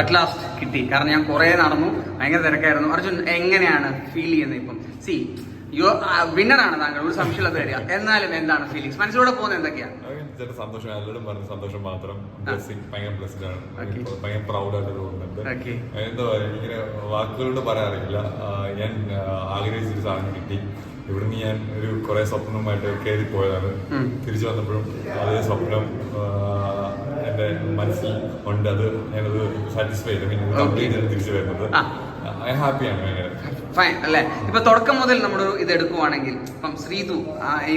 At last കിട്ടി. കാരണം ഞാൻ കുറെ നടന്നു ഭയങ്കര തിരക്കായിരുന്നു. അർജുൻ എങ്ങനെയാണ് ഫീൽ ചെയ്യുന്നത് ഇപ്പം? സി യു വിന്നറാണ് താങ്കൾ. ഒരു സംശയമുള്ള തരിക എന്നാലും എന്താണ് ഫീലിങ്സ് മനസ്സിലൂടെ പോകുന്നത് എന്തൊക്കെയാണ് സന്തോഷം എല്ലാവരും പറഞ്ഞ സന്തോഷം മാത്രം. ബ്ലെസ്സിങ് ഭയങ്കര ബ്ലെസ്ഡ് ആണ്. ഭയങ്കര പ്രൗഡ് ആയിട്ട് തോന്നുന്നുണ്ട് എന്താ പറയുക ഇങ്ങനെ വാക്കുകളോട് പറയാറില്ല ഞാൻ ആഗ്രഹിച്ചൊരു സാധനം കിട്ടി. ഇവിടുന്ന് ഞാൻ ഒരു കുറെ സ്വപ്നവുമായിട്ട് കയറി പോയതാണ് തിരിച്ചു വന്നപ്പോഴും അതേ സ്വപ്നം ഉണ്ട്. അത് ഞാനത് സാറ്റിസ്ഫൈ ചെയ്തു. കംപ്ലീറ്റ് ചെയ്ത് തിരിച്ചു വരുന്നത്. ആ. ഹാപ്പിയാണ്. ഫൈൻ അല്ലെ? ഇപ്പൊ തുടക്കം മുതൽ നമ്മൾ ഇത് എടുക്കുവാണെങ്കിൽ ഇപ്പം ശ്രീതു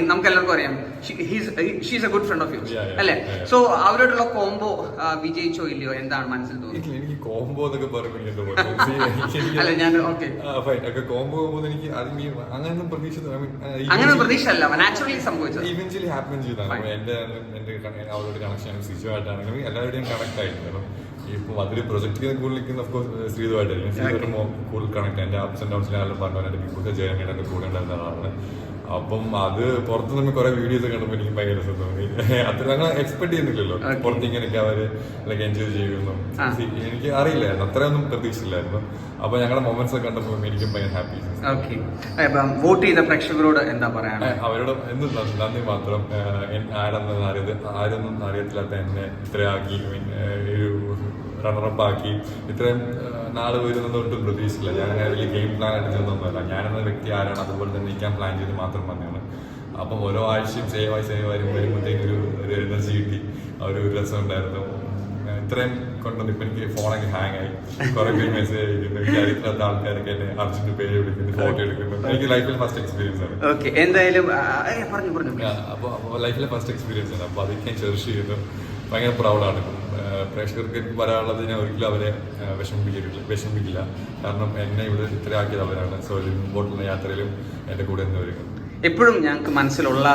നമുക്ക് എല്ലാവർക്കും അറിയാം she's a good friend of you അല്ലേ? സോ അവരോടുള്ള കോംബോ വിജയിച്ചോ ഇല്ലയോ? എന്താണ് മനസ്സിൽ തോന്നുന്നത്? എനിക്ക് കോംബോ എന്നൊക്കെ പറയുമ്പോൾ അല്ല ഞാൻ ഓക്കെ കോംബോ ആകുമ്പോൾ എനിക്ക് അതിന് അങ്ങനെയൊന്നും പ്രതീക്ഷ അങ്ങനെ പ്രതീക്ഷ അല്ല നാച്ചുറലി സംഭവിച്ചത്. ഈവൻച്വലി ഹാപ്പൻ ചെയ്താണ്. Fine. എന്റെ എന്റെ അവരോട് കണക്ഷൻ സിജു ആയിട്ടാണെങ്കിലും എല്ലാവരുടെയും കണക്ട് ആയിരുന്നു കാരണം ഇപ്പൊ അതിൽ പ്രൊജക്ട് കൂടുതൽ നിൽക്കുന്ന ശ്രീതുമായിട്ടായിരിക്കും കൂടുതൽ കണക്ട് എന്റെ അപ്സ് ആൻഡ് ഡൗൺസിൽ ആരെല്ലാം പറഞ്ഞു എന്റെ ബിഗ് ബോസ് ജയനയുടെ ഒക്കെ കൂടെ ഉണ്ടായിരുന്ന ആളാണ്. അപ്പം അത് പുറത്ത് നമ്മൾ കുറെ വീഡിയോസ് കണ്ടപ്പോൾ എനിക്ക് ഭയങ്കര രസം തോന്നി. അത്ര ഞങ്ങൾ എക്സ്പെക്ട് ചെയ്യുന്നില്ലല്ലോ പുറത്ത് ഇങ്ങനെയൊക്കെ അവർ ലൈക്ക് എൻജോയ് ചെയ്യുന്നു. എനിക്ക് അറിയില്ല അത്രയൊന്നും പ്രതീക്ഷിച്ചില്ലായിരുന്നു. അപ്പൊ ഞങ്ങളുടെ മൊമെന്റ്സ് ഒക്കെ കണ്ടപ്പോൾ എനിക്കും ഭയങ്കര ഹാപ്പി വോട്ട് ചെയ്ത പ്രേക്ഷകരോട് എന്താ പറയാ അവരോട് എന്ത് നന്ദി? മാത്രം. ആരെന്നൊന്നും ആരെന്ന് അറിയത് ആരൊന്നും അറിയത്തില്ലാത്ത എന്നെ ഇത്രയാക്കി ഒരു റണ്ണറപ്പ് ആക്കി. ഇത്രയും നാൾ വരുന്നത് ഒട്ടും പ്രതീക്ഷിച്ചില്ല. ഞാൻ അങ്ങനെ വലിയ ഗെയിം പ്ലാൻ ആയിട്ട് ചെന്നൊന്നുമല്ല ഞാനെന്ന വ്യക്തി ആരാണ് അതുപോലെ തന്നെ നിൽക്കാൻ പ്ലാൻ ചെയ്ത് മാത്രം വന്നതാണ്. അപ്പം ഓരോ ആഴ്ചയും സേവ് ആയി സേവ് ആയി വരുമ്പോഴത്തേക്കും ഒരു ഒരു എനർജി കിട്ടി. ഒരു രസം ഉണ്ടായിരുന്നു. ഇത്രയും കൊണ്ടുവന്ന് ഇപ്പം എനിക്ക് ഫോണൊക്കെ ഹാങ് ആയി. കുറെ പേര് മെസ്സേജ് അയക്കുന്നു എനിക്ക് അറിയില്ലാത്ത ആൾക്കാരൊക്കെ എന്നെ അർജുന്റെ പേര് വിളിക്കുന്നു ഫോട്ടോ എടുക്കുന്നു എനിക്ക് ലൈഫിൽ ഫസ്റ്റ് എക്സ്പീരിയൻസ് ആണ്. ഓക്കെ എന്തായാലും അപ്പോൾ ലൈഫിലെ ഫസ്റ്റ് എക്സ്പീരിയൻസ് ആണ്. അപ്പോൾ അതൊക്കെ ഞാൻ ചെറിഷ് ചെയ്യുന്നു. ഭയങ്കര പ്രൗഡാണ് പ്രേക്ഷകർക്ക് എനിക്ക് പറയാനുള്ളത് ഞാൻ ഒരിക്കലും അവരെ വിഷമിപ്പിക്കരുത് വിഷമിപ്പിക്കില്ല. വിഷമിപ്പിക്കില്ല കാരണം എന്നെ ഇവിടെ ഇത്രയാക്കിയത് അവരാണ്. സോ മുമ്പോട്ടുള്ള യാത്രയിലും എന്റെ കൂടെ തന്നെ വരിക. എപ്പോഴും ഞങ്ങൾക്ക് മനസ്സിലുള്ള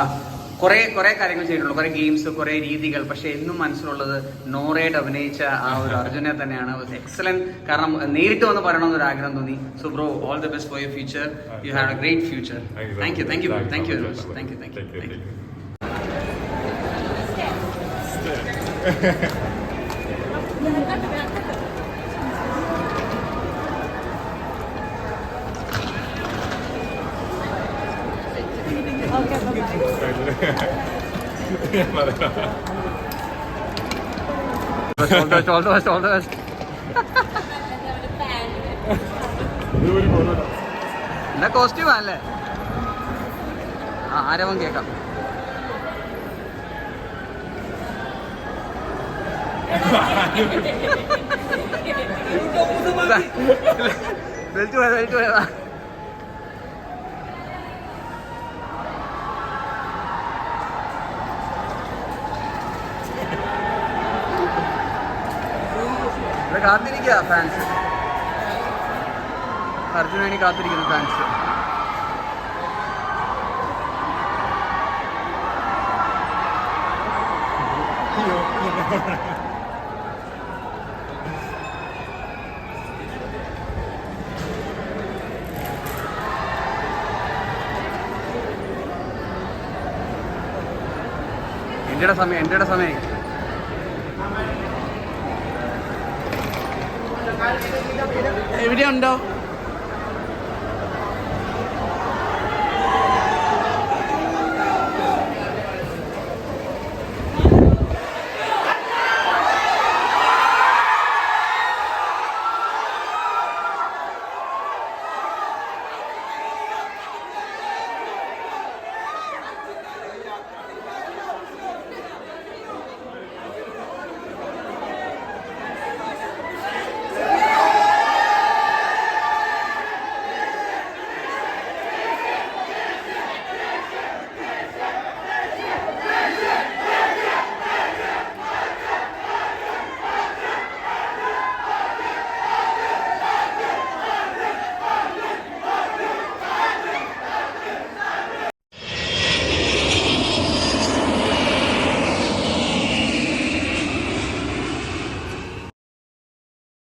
കുറേ കുറേ കാര്യങ്ങൾ ചെയ്തിട്ടുള്ളൂ. കുറേ ഗെയിംസ് കുറേ രീതികൾ. പക്ഷെ എന്നും മനസ്സിലുള്ളത് നോറയുടെ അഭിനയിച്ച ആ ഒരു അർജുനെ തന്നെയാണ്. എക്സലന്റ് കാരണം നേരിട്ട് വന്ന് പറയണമെന്ന് ഒരു ആഗ്രഹം തോന്നി. So bro all the best for your future you have a great future thank you thank you thank you thank you thank you thank you എന്നാ കോസ്റ്റ്യൂമാല്ലേ ആരവും കേക്കാം. ബെൽറ്റ് പോയതാ ബെൽറ്റ് ഇവിടെ കാത്തിരിക്കുക ഫാൻസ് അർജുന വേണ്ടി കാത്തിരിക്കുന്നു ഫാൻസ് എന്റെ സമയം എന്റെ സമയം. എവിടെയുണ്ടോ?